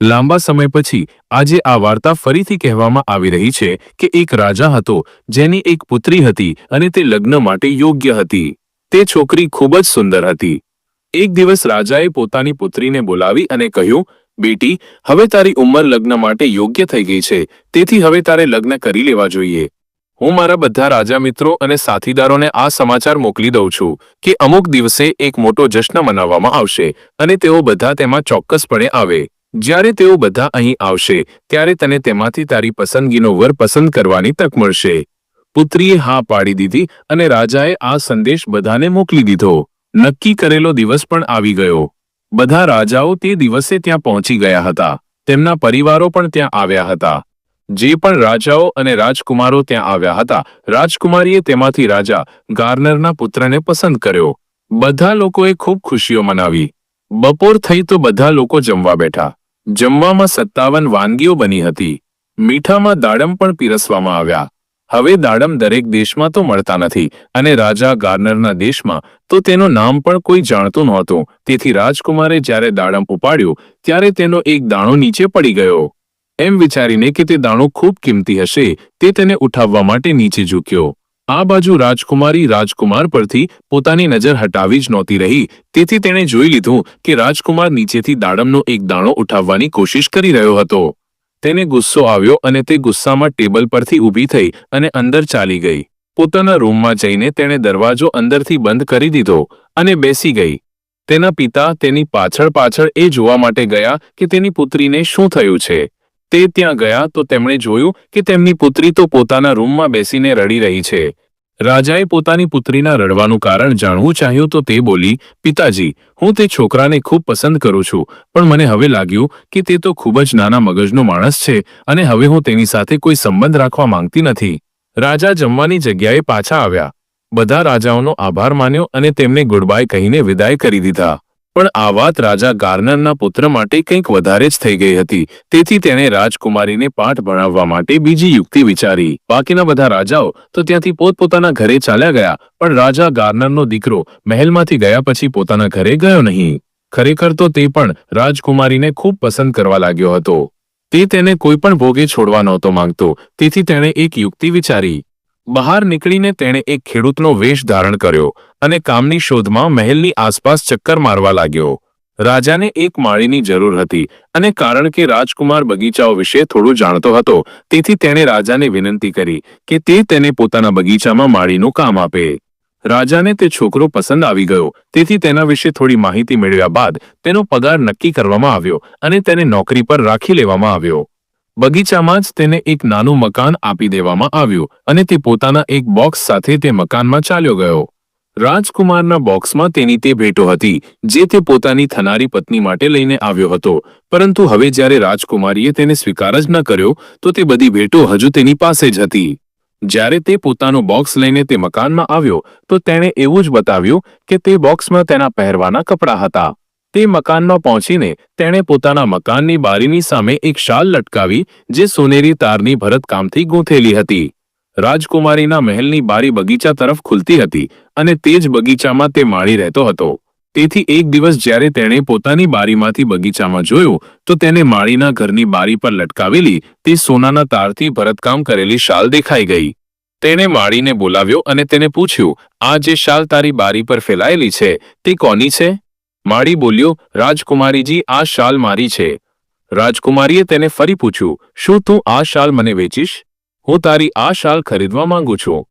લાંબા સમય પછી આજે આ વાર્તા ફરીથી કહેવામાં આવી રહી છે કે એક રાજા હતો જેની એક પુત્રી હતી અને તે લગ્ન માટે યોગ્ય હતી. તે છોકરી ખૂબ જ સુંદર હતી. એક દિવસ રાજાએ પોતાની પુત્રીને બોલાવી અને કહ્યું, બેટી, હવે તારી ઉંમર લગ્ન માટે યોગ્ય થઈ ગઈ છે, તેથી હવે તારે લગ્ન કરી લેવા જોઈએ. હું મારા બધા રાજા મિત્રો અને સાથીદારોને આ સમાચાર મોકલી દઉં છું કે અમુક દિવસે એક મોટો જશ્ન મનાવવામાં આવશે અને તેઓ બધા તેમાં ચોક્કસપણે આવે. જ્યારે તેઓ બધા અહીં આવશે, ત્યારે તને તેમાંથી તારી પસંદગીનો વર પસંદ કરવાની તક મળશે. પુત્રીએ હા પાડી દીધી અને રાજાએ આ સંદેશ બધાને મોકલી દીધો. નક્કી કરેલો દિવસ પણ આવી ગયો. બધા રાજાઓ તે દિવસે ત્યાં પહોંચી ગયા હતા. તેમના પરિવારો પણ ત્યાં આવ્યા હતા. જે પણ રાજાઓ અને રાજકુમારો ત્યાં આવ્યા હતા, રાજકુમારીએ તેમાંથી રાજા ગાર્નરના પુત્રને પસંદ કર્યો. બધા લોકોએ ખૂબ ખુશીઓ મનાવી. બપોર થઈ તો બધા લોકો જમવા બેઠા. જમવામાં સત્તાવન વાનગીઓ બની હતી. મીઠામાં દાડમ પણ પીરસવામાં આવ્યા. હવે દાડમ દરેક દેશમાં તો મળતા નથી અને રાજા ગાર્નરના દેશમાં તો તેનું નામ પણ કોઈ જાણતું નહોતું. તેથી રાજકુમારે જ્યારે દાડમ ઉપાડ્યું, ત્યારે તેનો એક દાણો નીચે પડી ગયો. એમ વિચારીને કે તે દાણો ખૂબ કિંમતી હશે, તે તેને ઉઠાવવા માટે નીચે ઝૂક્યો. આ બાજુ રાજકુમારી રાજકુમાર પરથી પોતાની નજર હટાવી જ નહોતી રહી. તેથી તેણે જોઈ લીધું કે રાજકુમાર નીચેથી દાડમનો એક દાણો ઉઠાવવાની કોશિશ કરી રહ્યો હતો. તેને ગુસ્સો આવ્યો અને તે ગુસ્સામાં ટેબલ પરથી ઊભી થઈ અને અંદર ચાલી ગઈ. પોતાના રૂમમાં જઈને તેણે દરવાજો અંદરથી બંધ કરી દીધો અને બેસી ગઈ. તેના પિતા તેની પાછળ પાછળ એ જોવા માટે ગયા કે તેની પુત્રીને શું થયું છે? તે ત્યાં ગયા તો તેમણે જોયું કે તેમની પુત્રી તો પોતાના રૂમમાં બેસીને રડી રહી છે. રાજાએ પોતાની પુત્રીના રડવાનું કારણ જાણવું ચાહ્યું તો તે બોલી, પિતાજી, હું તે છોકરાને ખૂબ પસંદ કરું છું, પણ મને હવે લાગ્યું કે તે તો ખૂબ જ નાના મગજનો માણસ છે અને હવે હું તેની સાથે કોઈ સંબંધ રાખવા માંગતી નથી. રાજા જમવાની જગ્યાએ પાછા આવ્યા. બધા રાજાઓનો આભાર માન્યો અને તેમને ગુડબાય કહીને વિદાય કરી દીધા. પણ આ વાત રાજા ગાર્નરના પુત્ર માટે કંઈક વધારે જ થઈ ગઈ હતી. તેથી તેણે રાજકુમારીને પાઠ ભણાવવા માટે બીજી યુક્તિ વિચારી. બાકીના બધા રાજાઓ તો ત્યાંથી પોતપોતાના ઘરે ચાલ્યા ગયા, પણ રાજા ગાર્નરનો દીકરો મહેલમાંથી ગયા પછી પોતાના ઘરે ગયો નહીં. ખરેખર તો તે પણ રાજકુમારીને ખૂબ પસંદ કરવા લાગ્યો હતો. તે તેને કોઈ પણ ભોગે છોડવા નહોતો માંગતો. તેથી તેણે એક યુક્તિ વિચારી. બહાર નીકળીને તેણે એક ખેડૂતનો વેશ ધારણ કર્યો અને કામની શોધમાં મહેલની આસપાસ ચક્કર મારવા લાગ્યો. રાજાને એક માળીની જરૂર હતી અને કારણ કે રાજકુમાર બગીચાઓ વિશે થોડું જાણતો હતો, તેથી તેણે રાજાને વિનંતી કરી કે તે તેને પોતાના બગીચામાં માળીનું કામ આપે. રાજાને તે છોકરો પસંદ આવી ગયો, તેથી તેના વિશે થોડી માહિતી મેળવ્યા બાદ તેનો પગાર નક્કી કરવામાં આવ્યો અને તેને નોકરી પર રાખી લેવામાં આવ્યો. બગીચામાં જ તેને એક નાનું મકાન આપી દેવામાં આવ્યું અને તે પોતાના એક બોક્સ સાથે તે મકાનમાં ચાલ્યો ગયો. રાજકુમારના બોક્સમાં તેની તે ભેટો હતી, જે તે પોતાની થનારી પત્ની માટે લઈને આવ્યો હતો. પરંતુ હવે જ્યારે રાજકુમારીએ તેને સ્વીકાર જ ન કર્યો, તો તે બધી ભેટો હજુ તેની પાસે જ હતી. જ્યારે તે પોતાનો બોક્સ લઈને તે મકાનમાં આવ્યો, તો તેણે એવું જ બતાવ્યું કે તે બોક્સમાં તેના પહેરવાના કપડાં હતા. તે મકાનમાં પહોંચીને તેણે પોતાના મકાનની બારીની સામે એક શાલ લટકાવી, જે સોનેરી તારની ભરતકામથી ગૂંથેલી હતી. રાજકુમારીના મહેલની બારી બગીચા તરફ ખુલતી હતી અને તે જ બગીચામાં તે માળી રહેતો હતો. તેથી એક દિવસ જ્યારે તેણે પોતાની બારીમાંથી બગીચામાં જોયું, તો તેને માળીના ઘરની બારી પર લટકાવેલી તે સોનાના તારથી ભરતકામ કરેલી શાલ દેખાઈ ગઈ. તેણે માળીને બોલાવ્યો અને તેને પૂછ્યું, આ જે શાલ તારી બારી પર ફેલાયેલી છે, તે કોની છે? માળી બોલ્યો, રાજકુમારીજી, આ શાલ મારી છે. રાજકુમારીએ તેને ફરી પૂછ્યું, શું તું આ શાલ મને વેચીશ? હું તારી આ શાલ ખરીદવા માંગુ છું.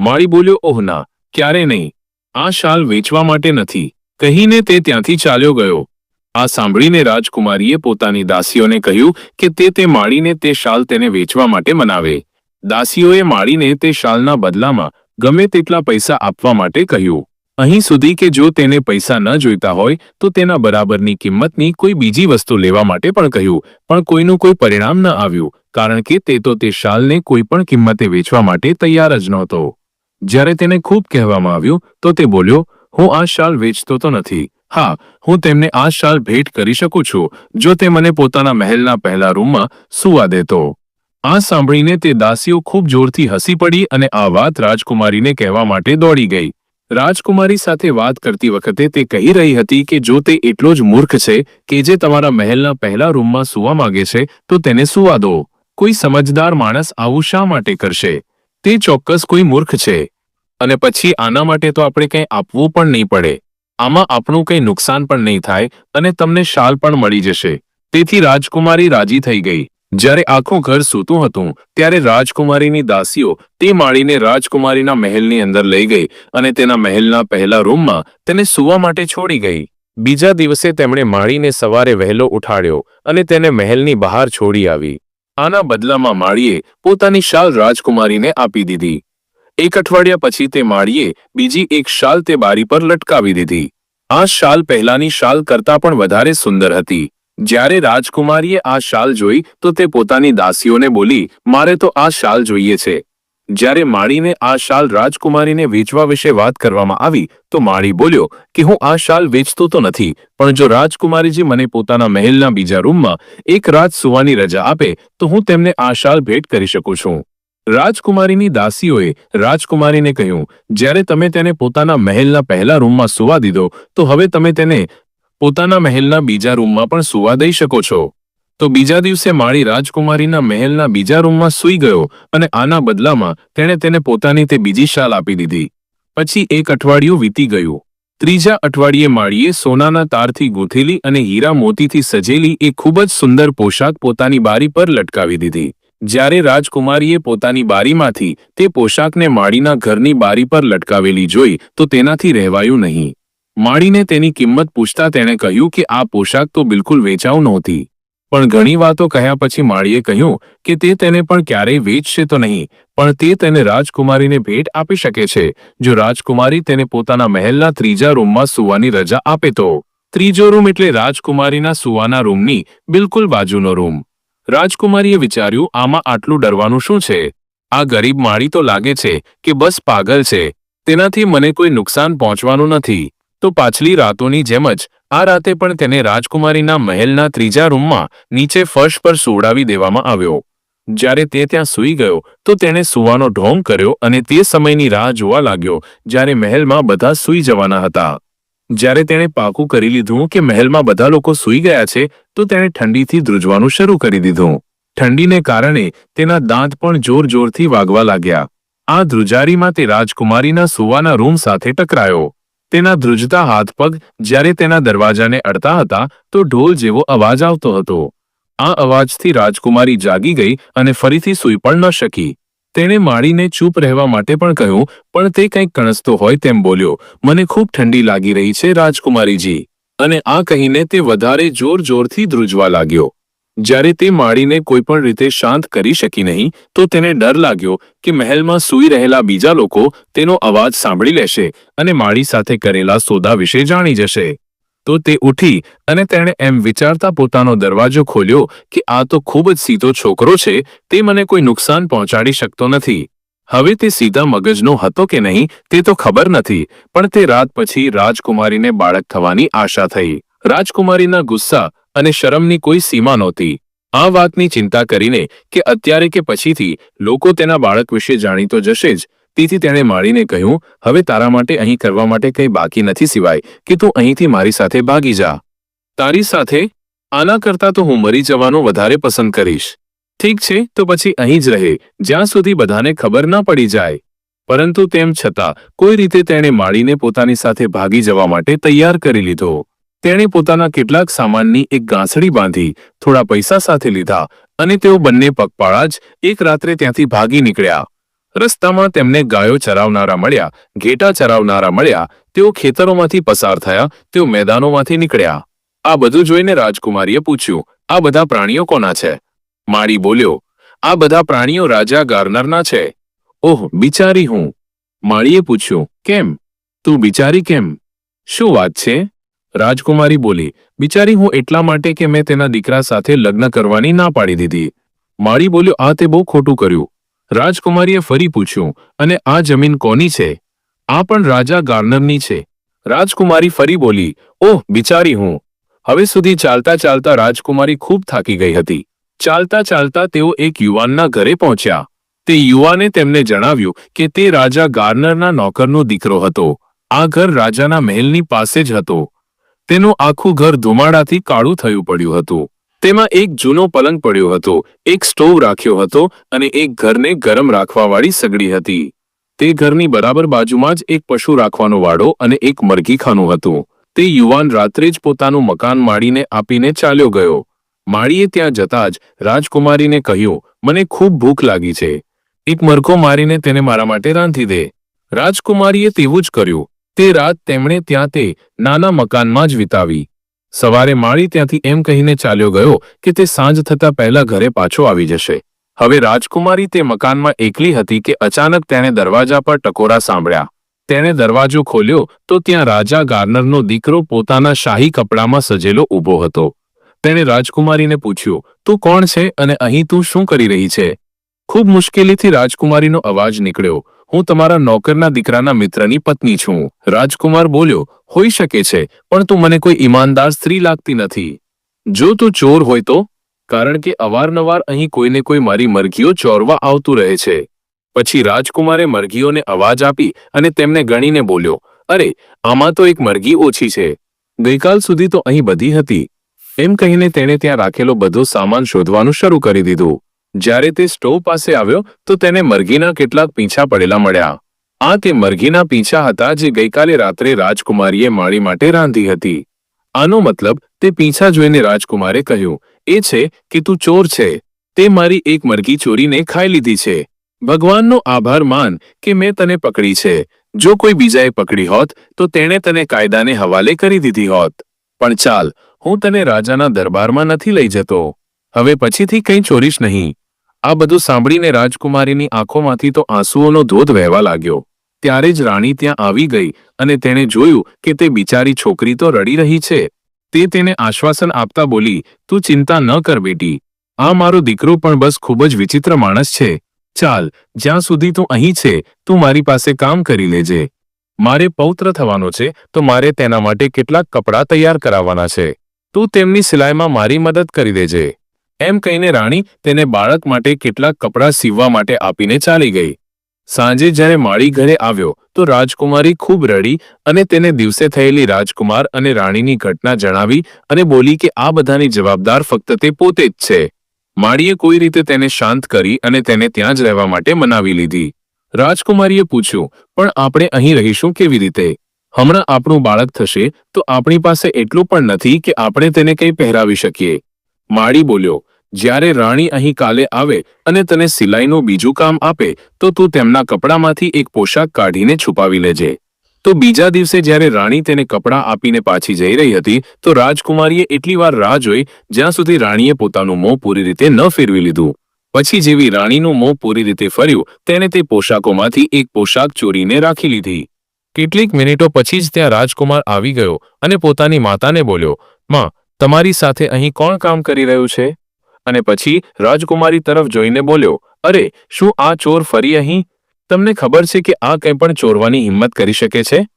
માળી બોલ્યો, ઓહ ના, ક્યારે નહીં. આ શાલ વેચવા માટે નથી. કહીને તે ત્યાંથી ચાલ્યો ગયો. આ સાંભળીને રાજકુમારીએ પોતાની દાસીઓને કહ્યું કે તે તે માળીને તે શાલ તેને વેચવા માટે મનાવે. દાસીઓએ માળીને તે શાલના બદલામાં ગમે તેટલા પૈસા આપવા માટે કહ્યું. અહીં સુધી કે જો તેને પૈસા ન જોઈતા હોય, તો તેના બરાબરની કિંમતની કોઈ બીજી વસ્તુ લેવા માટે પણ કહ્યું, પણ કોઈનું કોઈ પરિણામ ન આવ્યું, કારણ કે તે તો તે શાલને કોઈ પણ કિંમતે વેચવા માટે તૈયાર જ નહોતો. જ્યારે તેને ખૂબ કહેવામાં આવ્યું, તો તે બોલ્યો, હું આ શાલ વેચતો તો નથી. હા, હું તેમને આ શાલ ભેટ કરી શકું છું, જો તે મને પોતાના મહેલના પહેલા રૂમમાં સુવા દેતો. આ સાંભળીને તે દાસીઓ ખૂબ જોરથી હસી પડી અને આ વાત રાજકુમારીને કહેવા માટે દોડી ગઈ. રાજકુમારી સાથે વાત કરતી વખતે તે કહી રહી હતી કે જો તે એટલો જ મૂર્ખ છે કે જે તમારા મહેલના પહેલા રૂમમાં સૂવા માંગે છે, તો તેને સૂવા દો. કોઈ સમજદાર માણસ આવું શા માટે કરશે? તે ચોક્કસ કોઈ મૂર્ખ છે. અને પછી આના માટે તો આપણે કંઈ આપવું પણ નહીં પડે. આમાં આપણું કંઈ નુકસાન પણ નહીં થાય અને તમને શાલ પણ મળી જશે. તેથી રાજકુમારી રાજી થઈ ગઈ. જ્યારે આખું ઘર સૂતું હતું, ત્યારે રાજકુમારીની દાસીઓ તે માળીને રાજકુમારીના મહેલની અંદર લઈ ગઈ અને તેના મહેલના પહેલા રૂમમાં તેને સૂવા માટે છોડી ગઈ. બીજા દિવસે તેમણે માળીને સવારે વહેલો ઉઠાડ્યો અને તેને મહેલની બહાર છોડી આવી. આના બદલામાં માળીએ પોતાની શાલ રાજકુમારીને આપી દીધી. એક અઠવાડિયા પછી તે માળીએ બીજી એક શાલ તે બારી પર લટકાવી દીધી. આ શાલ પહેલાની શાલ કરતાં પણ વધારે સુંદર હતી. જ્યારે રાજકુમારીએ આ શાલ જોઈ, તો તે પોતાની દાસીઓને બોલી, મારે તો આ શાલ જોઈએ છે. જ્યારે માળીને આ શાલ રાજકુમારીને વેચવા વિશે વાત કરવામાં આવી, તો માળી બોલ્યો, કે હું આ શાલ વેચતો તો નથી, પણ જો રાજકુમારીજી મને પોતાના મહેલના બીજા રૂમમાં એક રાત સુવાની રજા આપે, તો હું તેમને આ શાલ ભેટ કરી શકું છું. રાજકુમારીની દાસીઓએ રાજકુમારીને કહ્યું, જ્યારે તમે તેને પોતાના મહેલના પહેલા રૂમમાં સુવા દીધો, તો હવે તમે તેને પોતાના મહેલના બીજા રૂમમાં પણ સુવા દઈ શકો છો. તો બીજા દિવસે માળી રાજકુમારીના મહેલના બીજા રૂમમાં સૂઈ ગયો અને આના બદલામાં તેણે તેને પોતાની તે બીજી શાલ આપી દીધી. પછી એક અઠવાડિયું વીતી ગયું. ત્રીજા અઠવાડિયે માળીએ સોનાના તારથી ગૂંથેલી અને હીરા મોતીથી સજેલી એ ખૂબ જ સુંદર પોશાક પોતાની બારી પર લટકાવી દીધી. જ્યારે રાજકુમારીએ પોતાની બારીમાંથી તે પોશાકને માળીના ઘરની બારી પર લટકાવેલી જોઈ તો તેનાથી રહેવાયું નહીં. માળીને તેની કિંમત પૂછતા તેણે કહ્યું કે આ પોશાક તો બિલકુલ વેચાવ નહોતી. પણ ઘણી વાતો કહ્યા પછી માળીએ કહ્યું કે તે તેને પણ ક્યારેય વેચશે તો નહીં, પણ તે તેને રાજકુમારીને ભેટ આપી શકે છે. જો રાજકુમારી તેને પોતાના મહેલના ત્રીજા રૂમમાં સૂવાની રજા આપે તો? ત્રીજો રૂમ એટલે રાજકુમારીના સૂવાના રૂમની બિલકુલ બાજુનો રૂમ. રાજકુમારીએ વિચાર્યું, આમાં આટલું ડરવાનું શું છે? આ ગરીબ માળી તો લાગે છે કે બસ પાગલ છે. તેનાથી મને કોઈ નુકસાન પહોંચવાનું નથી. તો પાછલી રાતોની જેમ જ આ રાતે પણ તેને રાજકુમારીના મહેલના ત્રીજા રૂમમાં નીચે ફર્શ પર સુવડાવી દેવામાં આવ્યો. જ્યારે તે ત્યાં સૂઈ ગયો, તો તેણે સૂવાનો ઢોંગ કર્યો અને તે સમયની રાહ જોવા લાગ્યો, જ્યારે મહેલમાં બધા સૂઈ જવાના હતા. જ્યારે તેણે પાકું કરી લીધું કે મહેલમાં બધા લોકો સૂઈ ગયા છે, તો તેણે ઠંડીથી ધ્રુજવાનું શરૂ કરી દીધું. ઠંડીને કારણે તેના દાંત પણ જોર જોરથી વાગવા લાગ્યા. આ ધ્રુજારીમાં તે રાજકુમારીના સુવાના રૂમ સાથે ટકરાયો. તેના ધ્રુજતા હાથ પગ જ્યારે તેના દરવાજાને અડતા હતા તો ઢોલ જેવો અવાજ આવતો હતો. આ અવાજથી રાજકુમારી જાગી ગઈ અને ફરીથી સૂઈ પણ ન શકી. તેણે માળીને ચૂપ રહેવા માટે પણ કહ્યું, પણ તે કંઈક કણસતો હોય તેમ બોલ્યો. મને ખૂબ ઠંડી લાગી રહી છે, રાજકુમારીજી. અને આ કહીને તે વધારે જોર જોરથી ધ્રુજવા લાગ્યો. જ્યારે તે માળીને કોઈ પણ રીતે શાંત કરી શકી નહીં, તો તેને ડર લાગ્યો કે મહેલમાં સૂઈ રહેલા બીજા લોકો તેનો અવાજ સાંભળી લેશે અને માળી સાથે કરેલા સોદા વિશે જાણી જશે. તો તે ઉઠી અને તેણે એમ વિચારતા પોતાનો દરવાજો ખોલ્યો કે આ તો ખૂબ જ સીધો છોકરો છે, તે મને કોઈ નુકસાન પહોંચાડી શકતો નથી. હવે તે સીધા મગજનો હતો કે નહીં, તે તો ખબર નથી, પણ તે રાત પછી રાજકુમારીને બાળક થવાની આશા થઈ. રાજકુમારીના ગુસ્સા અને શરમની કોઈ સીમા નહોતી. આ વાતની ચિંતા કરીને કે અત્યારે કે પછીથી લોકો તેના બાળક વિશે જાણી તો જશે જ. તેથી તેણે માળીને કહ્યું, હવે તારા માટે અહીં કરવા માટે કંઈ બાકી નથી સિવાય, કે તું અહીંથી મારી સાથે ભાગી જા. તારી સાથે? આના કરતાં તો હું મરી જવાનું વધારે પસંદ કરીશ. ઠીક છે, તો પછી અહીં જ રહે, જ્યાં સુધી બધાને ખબર ના પડી જાય. પરંતુ તેમ છતાં, કોઈ રીતે તેણે માળીને પોતાની સાથે ભાગી જવા માટે તૈયાર કરી લીધો. તેણે પોતાના કેટલાક સામાનની એક ગાંસડી બાંધી, થોડા પૈસા સાથે લીધા અને તેઓ બંને પગપાળા જ એક રાત્રે ત્યાંથી ભાગી નીકળ્યા. રસ્તામાં તેમને ગાયો ચરાવનારા મળ્યા, ઘેટા ચરાવનારા મળ્યા, તેઓ ખેતરોમાંથી પસાર થયા, તેઓ મેદાનોમાંથી નીકળ્યા. આ બધું જોઈને રાજકુમારીએ પૂછ્યું, આ બધા પ્રાણીઓ કોના છે? માળી બોલ્યો, આ બધા પ્રાણીઓ રાજા ગાર્નરના છે. ઓહ, બિચારી હું. માળીએ પૂછ્યું, કેમ? તું બિચારી કેમ? શું વાત છે? રાજકુમારી બોલી, બિચારી, હું એટલા માટે કે મેં તેના દીકરા સાથે લગ્ન કરવાની ના પાડી દીધી. માળી બોલ્યો, આ તે બહુ ખોટું કર્યું. રાજકુમારીએ ફરી પૂછ્યું, અને આ જમીન કોની છે? આ પણ રાજા ગાર્નરની છે. રાજકુમારી ફરી બોલી, ઓહ, બિચારી હું. હવે સુધી ચાલતા ચાલતા રાજકુમારી ખૂબ થાકી ગઈ હતી. ચાલતા ચાલતા તેઓ એક યુવાનના ઘરે પહોંચ્યા. તે યુવાને તેમને જણાવ્યું કે તે રાજા ગાર્નરના નોકરનો દીકરો હતો. આ ઘર રાજાના મહેલની પાસે જ હતો. તેનું આખું ઘર ધુમાડાથી કાળું થયું પડ્યું હતું. તેમાં એક જૂનો પલંગ પડ્યો હતો, એક સ્ટોવ રાખ્યો હતો અને એક ઘરને ગરમ રાખવાવાળી સગડી હતી. તે ઘરની બરાબર બાજુમાં જ એક પશુ રાખવાનો વાડો અને એક મરઘીખાનું હતું. તે યુવાન રાત્રે જ પોતાનું મકાન માળીને આપીને ચાલ્યો ગયો. માળીએ ત્યાં જતા જ રાજકુમારીને કહ્યું, મને ખૂબ ભૂખ લાગી છે. એક મરઘો મારીને તેને મારા માટે રાંધી દે. રાજકુમારીએ તેવું જ કર્યું. તે રાત તેમણે ત્યાં તે નાના મકાનમાં જ વિતાવી. સવારે માળી ત્યાંથી એમ કહીને ચાલ્યો ગયો કે તે સાંજ થતા પહેલા ઘરે પાછો આવી જશે. હવે રાજકુમારી તે મકાનમાં એકલી હતી કે અચાનક તેણે દરવાજા પર ટકોરા સાંભળ્યા. તેણે દરવાજો ખોલ્યો તો ત્યાં રાજા ગાર્નરનો દીકરો પોતાના શાહી કપડામાં સજેલો ઊભો હતો. તેણે રાજકુમારીને પૂછ્યું, તું કોણ છે અને અહીં તું શું કરી રહી છે? ખૂબ મુશ્કેલીથી રાજકુમારીનો અવાજ નીકળ્યો. હું તમારા નોકરના દીકરાના મિત્રની પત્ની છું. રાજકુમાર બોલ્યો, હોઈ શકે છે, પણ તું મને કોઈ ઈમાનદાર સ્ત્રી લાગતી નથી. જો તું ચોર હોય તો? કારણ કે અવારનવાર અહીં કોઈને કોઈ મારી મરઘીઓ ચોરવા આવતું રહે છે. પછી રાજકુમારે મરઘીઓને અવાજ આપી અને તેમને ગણીને બોલ્યો, અરે, આમાં તો એક મરઘી ઓછી છે. ગઈકાલ સુધી તો અહીં બધી હતી. એમ કહીને તેણે ત્યાં રાખેલો બધો સામાન શોધવાનું શરૂ કરી દીધું. જ્યારે તે સ્ટોવ પાસે આવ્યો, તો તેને મરઘીના કેટલાક પીંછા પડેલા મળ્યા. આ તે મરઘીના પીંછા હતા જે ગઈકાલે રાત્રે રાજકુમારીએ માળી માટે રાંધી હતી. આનો મતલબ, તે પીંછા જોઈને રાજકુમારે કહ્યું, એ છે કે તું ચોર છે. તે મારી એક મરઘી ચોરીને ખાઈ લીધી છે. ભગવાનનો આભાર માન કે મેં તને પકડી છે. જો કોઈ બીજાએ પકડી હોત, તો તેણે તને કાયદાને હવાલે કરી દીધી હોત. પણ ચાલ, હું તને રાજાના દરબારમાં નથી લઈ જતો. હવે પછીથી કંઈ ચોરીશ નહીં. આ બધું સાંભળીને રાજકુમારીની આંખોમાંથી તો આંસુઓનો ધોધ વહેવા લાગ્યો. ત્યારે જ રાણી ત્યાં આવી ગઈ અને તેણે જોયું કે તે બિચારી છોકરી તો રડી રહી છે. તે તેને આશ્વાસન આપતા બોલી, તું ચિંતા ન કર બેટી. આ મારો દીકરો પણ બસ ખૂબ જ વિચિત્ર માણસ છે. ચાલ, જ્યાં સુધી તું અહીં છે, તું મારી પાસે કામ કરી લેજે. મારે પૌત્ર થવાનો છે, તો મારે તેના માટે કેટલાક કપડાં તૈયાર કરાવવાના છે. તું તેમની સિલાઈમાં મારી મદદ કરી દેજે. એમ કહીને રાણી તેને બાળક માટે કેટલાક કપડાં સીવવા માટે આપીને ચાલી ગઈ. સાંજે જ્યારે માળી ઘરે આવ્યો, તો રાજકુમારી ખૂબ રડી અને તેને દિવસે થયેલી રાજકુમાર અને રાણીની ઘટના જણાવી અને બોલી કે આ બધાની જવાબદાર ફક્ત તે પોતે જ છે. માળીએ કોઈ રીતે તેને શાંત કરી અને તેને ત્યાં જ રહેવા માટે મનાવી લીધી. રાજકુમારીએ પૂછ્યું, પણ આપણે અહીં રહીશું કેવી રીતે? હમણાં આપણું બાળક થશે તો આપણી પાસે એટલું પણ નથી કે આપણે તેને કંઈ પહેરાવી શકીએ. માળી બોલ્યો, જ્યારે રાણી અહીં કાલે આવે અને તને સિલાઈનું બીજું કામ આપે, તો તું તેમના કપડામાંથી એક પોશાક કાઢીને છુપાવી લેજે. તો બીજા દિવસે જ્યારે રાણી તેને કપડાં આપીને પાછી જઈ રહી હતી, તો રાજકુમારીએ એટલી વાર રાહ જોઈ, જ્યાં સુધી રાણીએ પોતાનું મોં પૂરી રીતે ન ફેરવી લીધું. પછી જેવી રાણીનું મોં પૂરી રીતે ફર્યું તેને તે પોશાકોમાંથી એક પોશાક ચોરીને રાખી લીધી. કેટલીક મિનિટો પછી જ ત્યાં રાજકુમાર આવી ગયો અને પોતાની માતાને બોલ્યો, માં તમારી સાથે અહીં કોણ કામ કરી રહ્યું છે? અને પછી રાજકુમારી તરફ જોઈને બોલ્યો, અરે, શું આ ચોર ફરી અહીં? તમને ખબર છે કે આ કંઈ પણ ચોરવાની હિંમત કરી શકે છે?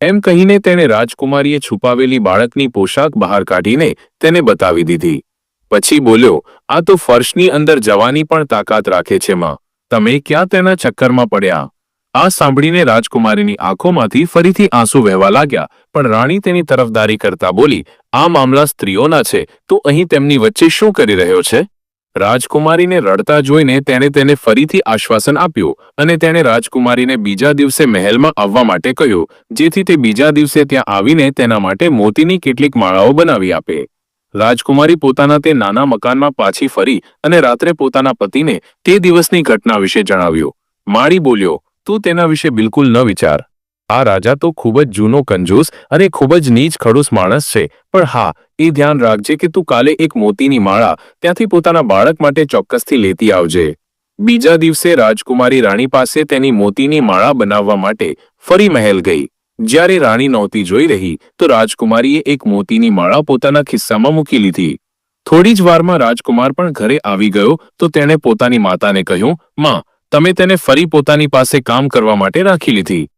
એમ કહીને તેણે રાજકુમારીએ છુપાવેલી બાળકની પોશાક બહાર કાઢીને તેને બતાવી દીધી. પછી બોલ્યો, આ તો ફર્શની અંદર જવાની પણ તાકાત રાખે છે, માં. તમે ક્યાં તેના ચક્કરમાં પડ્યા? આ સાંભળીને રાજકુમારીની આંખોમાંથી ફરીથી આંસુ વહેવા લાગ્યા, પણ રાણી તેની તરફદારી કરતા બોલી, આ મામલા સ્ત્રીઓના છે. તું અહીં તેમની વચ્ચે શું કરી રહ્યો છે? રાજકુમારીને રડતા જોઈને તેણે તેને ફરીથી આશ્વાસન આપ્યું અને તેણે રાજકુમારીને બીજા દિવસે મહેલમાં આવવા માટે કહ્યું, જેથી તે બીજા દિવસે ત્યાં આવીને તેના માટે મોતીની કેટલીક માળાઓ બનાવી આપે. રાજકુમારી પોતાના તે નાના મકાનમાં પાછી ફરી અને રાત્રે પોતાના પતિને તે દિવસની ઘટના વિશે જણાવ્યું. માળી બોલ્યો તું તેના વિશે બિલકુલ ન વિચાર. આ રાજા તો ખૂબ જ જૂનો કંજૂસ અને ખૂબ જ નીચ ખડૂસ માણસ છે. પણ હા, એ ધ્યાન રાખજે કે તું કાલે એક મોતીની માળા ત્યાંથી પોતાના બાળક માટે ચોક્કસથી લેતી આવજે. બીજા દિવસે રાજકુમારી રાણી પાસે તેની મોતીની માળા બનાવવા માટે ફરી મહેલ ગઈ. જ્યારે રાણી નહોતી જોઈ રહી, તો રાજકુમારીએ એક મોતીની માળા પોતાના ખિસ્સામાં મૂકી લીધી. થોડી જ વારમાં રાજકુમાર પણ ઘરે આવી ગયો, તો તેણે પોતાની માતાને કહ્યું, માં તમે તેને ફરી પોતાની પાસે કામ કરવા માટે રાખી લીધી.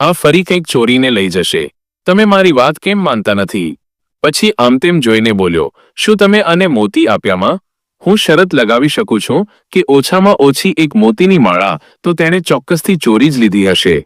આ ફરી કંઈક ચોરીને લઈ જશે. તમે મારી વાત કેમ માનતા નથી? પછી આમતેમ જોઈને બોલ્યો, શું તમે અને મોતી આપ્યામાં? હું શરત લગાવી શકું છું કે ઓછામાં ઓછી એક મોતીની માળા તો તેણે ચોક્કસથી ચોરી જ લીધી હશે.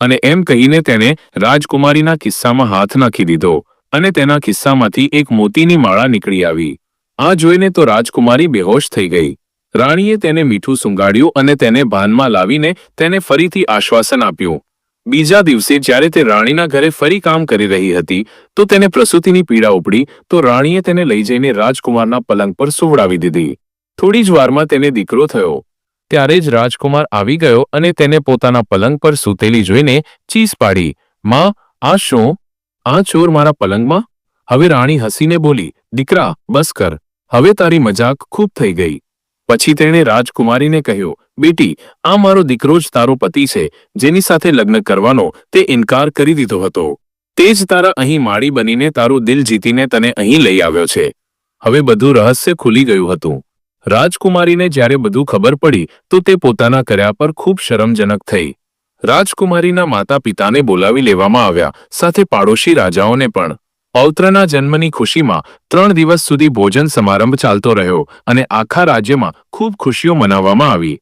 અને એમ કહીને તેણે રાજકુમારીના કિસ્સામાં હાથ નાખી દીધો અને તેના ખિસ્સામાંથી એક મોતીની માળા નીકળી આવી. આ જોઈને તો રાજકુમારી બેહોશ થઈ ગઈ. રાણીએ તેને મીઠું સુંગાડ્યું અને તેને ભાનમાં લાવીને તેને ફરીથી આશ્વાસન આપ્યું. બીજા દિવસે જ્યારે તે રાણીના ઘરે ફરી કામ કરી રહી હતી, તો તેને પ્રસૂતિની પીડા ઉપડી, તો રાણીએ તેને લઈ જઈને રાજકુમારના પલંગ પર સુવડાવી દીધી. થોડી જ વારમાં તેને દીકરો થયો. ત્યારે જ રાજકુમાર આવી ગયો અને તેને પોતાના પલંગ પર સૂતેલી જોઈને ચીસ પાડી, માં, આ શું? આ ચોર મારા પલંગમાં? હવે રાણી હસીને બોલી, દીકરા, બસ કર. હવે તારી મજાક ખૂબ થઈ ગઈ. પછી તેણે રાજકુમારીને કહ્યું, બેટી, આ મારો દીકરો જ તારો પતિ છે, જેની સાથે લગ્ન કરવાનો તે ઇનકાર કરી દીધો હતો. તે જ તારા અહીં માળી બનીને તારું દિલ જીતીને તને અહીં લઈ આવ્યો છે. હવે બધું રહસ્ય ખુલી ગયું હતું. રાજકુમારીને જ્યારે બધું ખબર પડી, તો તે પોતાના કર્યા પર ખૂબ શરમજનક થઈ. રાજકુમારીના માતા પિતાને બોલાવી લેવામાં આવ્યા, સાથે પાડોશી રાજાઓને પણ. પૌત્રના જન્મની ખુશીમાં ત્રણ દિવસ સુધી ભોજન સમારંભ ચાલતો રહ્યો અને આખા રાજ્યમાં ખૂબ ખુશીઓ મનાવવામાં આવી.